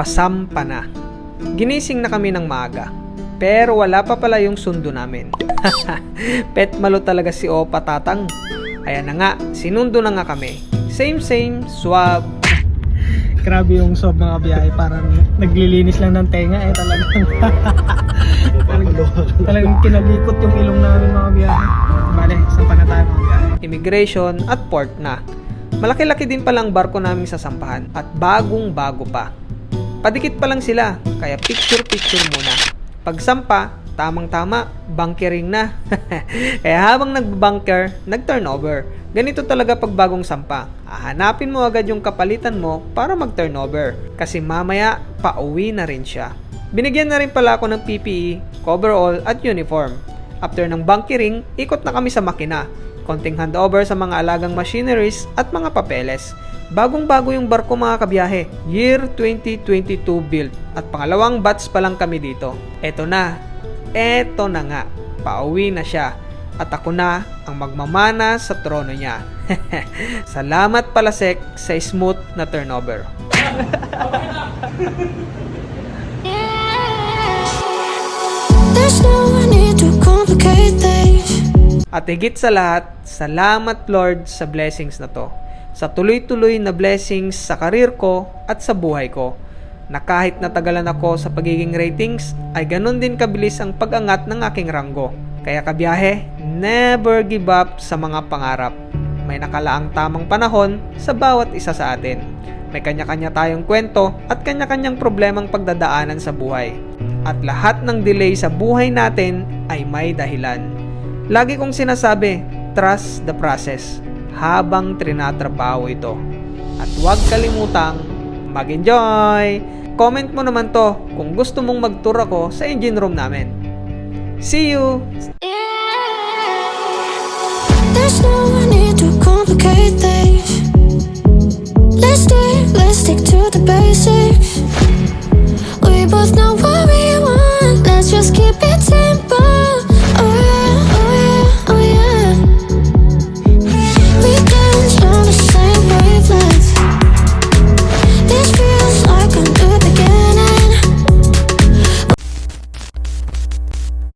Pasampa na. Ginising na kami ng maaga. Pero wala pa pala yung sundo namin. Pet malo talaga si Opa Tatang. Ayan na nga, sinundo na nga kami. Same same, swab. Grabe yung sob mga biyahe. Parang naglilinis lang ng tenga eh talagang. talagang kinabikot yung ilong namin mga biyahe. Bale, saan pa na tayo mga biyahe? immigration at port na. Malaki-laki din palang barko naming sasampahan at bagong-bago pa. Padikit pa lang sila, kaya picture-picture muna. Pagsampa, tamang-tama, bunkering na. kaya habang nagbunker, nag-turnover. Ganito talaga pag bagong sampa. Hahanapin mo agad yung kapalitan mo para mag-turnover. Kasi mamaya, pauwi na rin siya. Binigyan na rin pala ako ng PPE, coverall at uniform. After ng bunkering, ikot na kami sa makina. Konting handover sa mga alagang machineries at mga papeles. Bagong-bago yung barko mga kabiyahe. Year 2022 build. At pangalawang batch pa lang kami dito. Eto na. Eto na nga. Pauwi na siya. At ako na ang magmamana sa trono niya. Salamat pala Sek sa smooth na turnover. There's no need to complicate things. At higit sa lahat, salamat Lord sa blessings na to. Sa tuloy-tuloy na blessings sa karir ko at sa buhay ko. Na kahit natagalan ako sa pagiging ratings, ay ganun din kabilis ang pag-angat ng aking ranggo. Kaya kabiyahe, never give up sa mga pangarap. May nakalaang tamang panahon sa bawat isa sa atin. May kanya-kanya tayong kwento at kanya-kanyang problemang pagdadaanan sa buhay. At lahat ng delay sa buhay natin ay may dahilan. Lagi kong sinasabi, trust the process habang trinatrabaho ito. At huwag kalimutang mag-enjoy! Comment mo naman to kung gusto mong mag-tour ako sa engine room namin. See you!